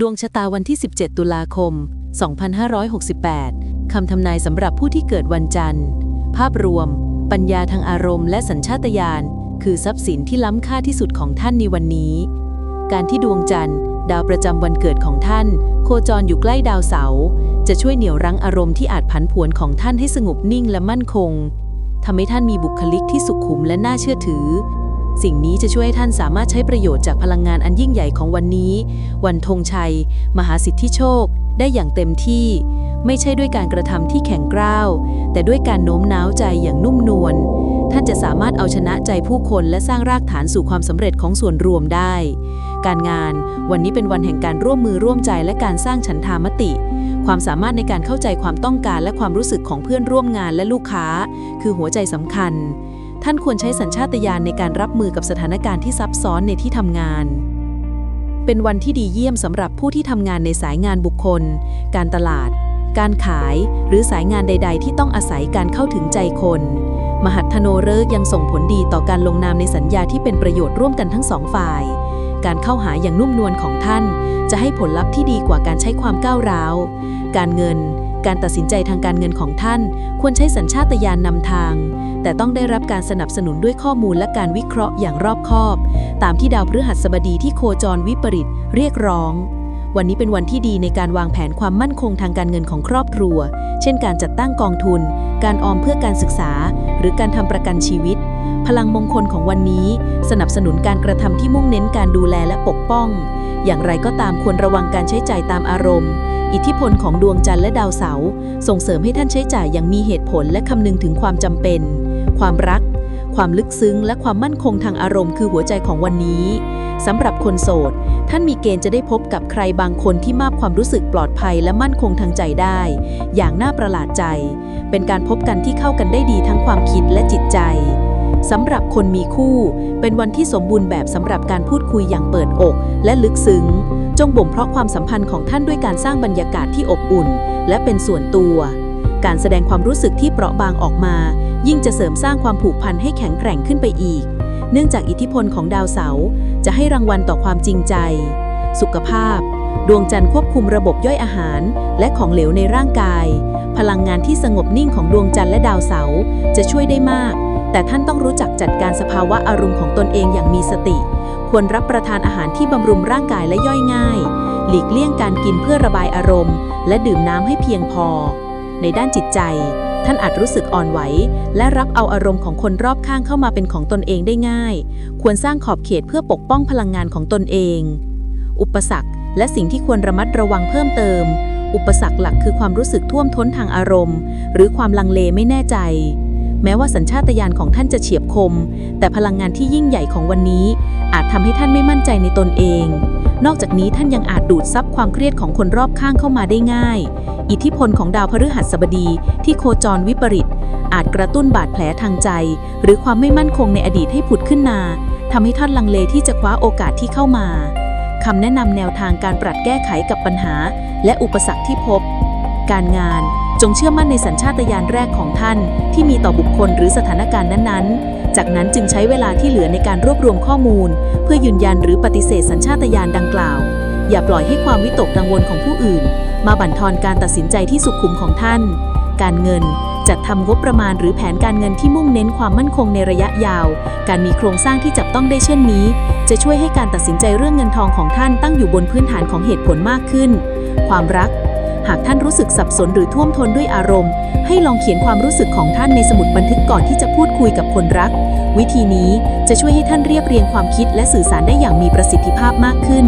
ดวงชะตาวันที่ 17 ตุลาคม 2568 คำทำนายสำหรับผู้ที่เกิดวันจันทร์ ภาพรวม ปัญญาทางอารมณ์และสัญชาตญาณคือทรัพย์สินที่ล้ำค่าที่สุดของท่านในวันนี้ การที่ดวงจันทร์ ดาวประจำวันเกิดของท่าน โคจรอยู่ใกล้ดาวเสาร์จะช่วยเหนี่ยวรั้งอารมณ์ที่อาจผันผวนของท่านให้สงบนิ่งและมั่นคงทำให้ท่านมีบุคลิกที่สุขุมและน่าเชื่อถือ สิ่งนี้จะช่วยให้ท่านสามารถใช้ประโยชน์จากพลังงานอันยิ่งใหญ่ของวันนี้ วันธงชัย มหาสิทธิโชค ได้อย่างเต็มที่ ไม่ใช่ด้วยการกระทำที่แข็งกร้าว แต่ด้วยการโน้มน้าวใจอย่างนุ่มนวล ท่านจะสามารถเอาชนะใจผู้คนและสร้างรากฐานสู่ความสำเร็จของส่วนรวมได้ การงานวันนี้เป็นวันแห่งการร่วมมือร่วมใจและการสร้างฉันทามติ ความสามารถในการเข้าใจความต้องการและความรู้สึกของเพื่อนร่วมงานและลูกค้า คือหัวใจสำคัญ ท่านควรใช้สัญชาตญาณในการรับมือกับสถานการณ์ที่ซับซ้อนในที่ทำงาน เป็นวันที่ดีเยี่ยมสำหรับผู้ที่ทำงานในสายงานบุคคล การตลาด การขาย หรือสายงานใด ๆ ที่ต้องอาศัยการเข้าถึงใจคน มหัทธโนฤกษ์ยังส่งผลดีต่อการลงนามในสัญญาที่เป็นประโยชน์ร่วมกันทั้งสองฝ่าย การเข้าหาอย่างนุ่มนวลของท่าน จะให้ผลลัพธ์ที่ดีกว่าการใช้ความก้าวร้าว การเงิน การตัดสินใจทางการเงินของท่าน ควรใช้สัญชาตญาณนำทาง แต่ต้องได้รับการสนับสนุนด้วยข้อมูลและการวิเคราะห์อย่างรอบคอบ ตามที่ดาวพฤหัสบดีที่โคจรวิปริตเรียกร้อง วันนี้เป็นวันที่ดีในการวางแผนความมั่นคงทางการเงินของครอบครัว เช่นการจัดตั้งกองทุน การออมเพื่อการศึกษา หรือการทำประกันชีวิต พลังมงคลของวันนี้ สนับสนุนการกระทำที่มุ่งเน้นการดูแลและปกป้อง อย่างไรก็ตามควรระวังการใช้จ่ายตามอารมณ์ อิทธิพลของดวงจันทร์และดาวเสาร์ส่งเสริมให้ท่านใช้จ่ายอย่างมีเหตุผลและคำนึงถึงความจำเป็น ความรัก ความลึกซึ้งและความมั่นคงทางอารมณ์คือหัวใจของวันนี้สำหรับคนโสด ท่านมีเกณฑ์จะได้พบกับใครบางคนที่มอบความรู้สึกปลอดภัยและมั่นคงทางใจได้ อย่างน่าประหลาดใจ เป็นการพบกันที่เข้ากันได้ดีทั้งความคิดและจิตใจสำหรับคนมีคู่ เป็นวันที่สมบูรณ์แบบสำหรับการพูดคุยอย่างเปิดอก และลึกซึ้ง จงบ่มเพาะความสัมพันธ์ของท่านด้วยการสร้างบรรยากาศที่อบอุ่น และเป็นส่วนตัว การแสดงความรู้สึกที่เปราะบางออกมา ยิ่งจะเสริมสร้างความผูกพันให้แข็งแกร่งขึ้นไปอีก เนื่องจากอิทธิพลของดาวเสาร์จะให้รางวัลต่อความจริงใจ สุขภาพ ดวงจันทร์ควบคุมระบบย่อยอาหาร และของเหลวในร่างกาย พลังงานที่สงบนิ่งของดวงจันทร์และดาวเสาร์จะช่วยได้มาก แต่ท่านต้องรู้จักจัดการสภาวะอารมณ์ของตนเองอย่างมีสติ ควรรับประทานอาหารที่บำรุงร่างกายและย่อยง่าย หลีกเลี่ยงการกินเพื่อระบายอารมณ์ และดื่มน้ำให้เพียงพอ ในด้านจิตใจ ท่านอาจรู้สึกอ่อนไหว และรับเอาอารมณ์ของคนรอบข้างเข้ามาเป็นของตนเองได้ง่าย ควรสร้างขอบเขตเพื่อปกป้องพลังงานของตนเอง อุปสรรค และสิ่งที่ควรระมัดระวังเพิ่มเติม อุปสรรคหลักคือความรู้สึกท่วมท้นทางอารมณ์ หรือความลังเลไม่แน่ใจ แม้ว่าสัญชาตญาณของท่านจะเฉียบคม แต่พลังงานที่ยิ่งใหญ่ของวันนี้ อาจทำให้ท่านไม่มั่นใจในตนเองนอกจากนี้ท่านยังอาจดูดซับความเครียดของคนรอบข้างเข้ามาได้ง่าย อิทธิพลของดาวพฤหัสบดีที่โคจรวิปริต อาจกระตุ้นบาดแผลทางใจ หรือความไม่มั่นคงในอดีตให้ผุดขึ้นมาทำให้ท่านลังเลที่จะคว้าโอกาสที่เข้ามาคำแนะนำแนวทางการปรับแก้ไขกับปัญหา และอุปสรรคที่พบ การงานจงเชื่อมั่นในสัญชาตญาณแรกของท่าน ที่มีต่อบุคคลหรือสถานการณ์นั้นๆ จากนั้นจึงใช้เวลาที่เหลือในการรวบรวมข้อมูล เพื่อยืนยันหรือปฏิเสธสัญชาตญาณดังกล่าว อย่าปล่อยให้ความวิตกกังวลของผู้อื่น มาบั่นทอนการตัดสินใจที่สุขุมของท่าน การเงินจัดทำงบประมาณหรือแผนการเงินที่มุ่งเน้นความมั่นคงในระยะยาว การมีโครงสร้างที่จับต้องได้เช่นนี้ จะช่วยให้การตัดสินใจเรื่องเงินทองของท่านตั้งอยู่บนพื้นฐานของเหตุผลมากขึ้น ความรัก หากท่านรู้สึกสับสนหรือท่วมท้นด้วยอารมณ์ ให้ลองเขียนความรู้สึกของท่านในสมุดบันทึกก่อนที่จะพูดคุยกับคนรัก วิธีนี้จะช่วยให้ท่านเรียบเรียงความคิดและสื่อสารได้อย่างมีประสิทธิภาพมากขึ้น